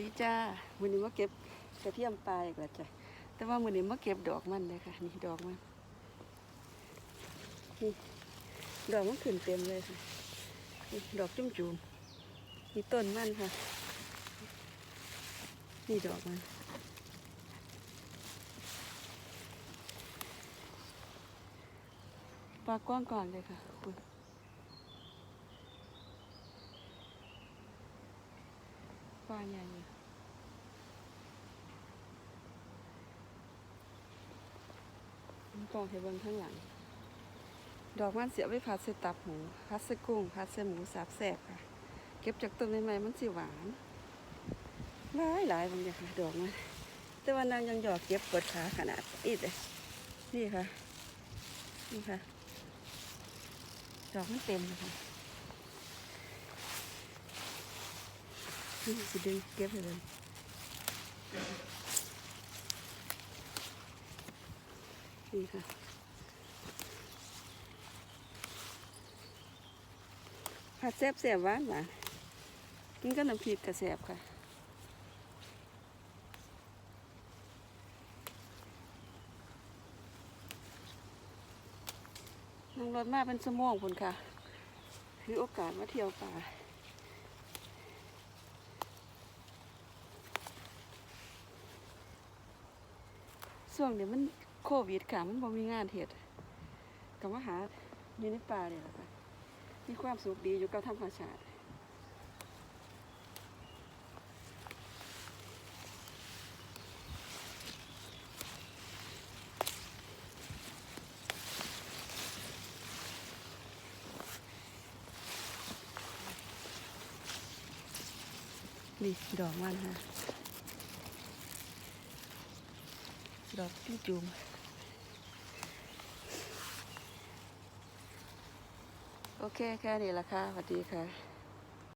ดีจ้ามือนี้มาเก็บกระเทียมปลาอีกแล้วจ้ะแต่ว่ามือนี้มาเก็บดอกมันเลยค่ะนี่ดอกมันนี่ดอกมันขึ้นเต็มเลยค่ะนี่ดอกจุ่มจุ่มๆนี่ต้นมันค่ะ นี่ดอกมันปลากว้างก่อนเลยค่ะ คุณปลาใหญ่กองให้เบิ่งข้างหลัง ดอกมันเสียไปผัดใส่ตับหมูผัดใส่กุ้งผัดใส่หมูสับแสบค่ะ เก็บจากต้นใหม่ๆมันสิหวานหลายหลายบางอย่างค่ะดอกมันแต่ว่านางยังหยอกเก็บปวดขาขนาดอีดเลยนี่ค่ะ นี่ค่ะ ดอกมันเต็มเลยค่ะ นี่สิดึงเก็บไปเลยนี่ค่ะผัดแซ่บแซ่บหวานหวานกินกับน้ำพริกกระแซ่บค่ะนั่งรถมาเป็นชั่วโมงพุ่นค่ะถือโอกาสมาเที่ยวป่า ช่วงเนี้มันโควิดค่ะ มันบ่มีงานเฮ็ดก็มาหาอยู่ในป่าเนี่ยแหละค่ะ มีความสุขดีอยู่กับธรรมชาตินี่ดอกมันค่ะ ดอกจุ่มจุ่มโอเคแค่นี้ละค่ะสวัสดีค่ะ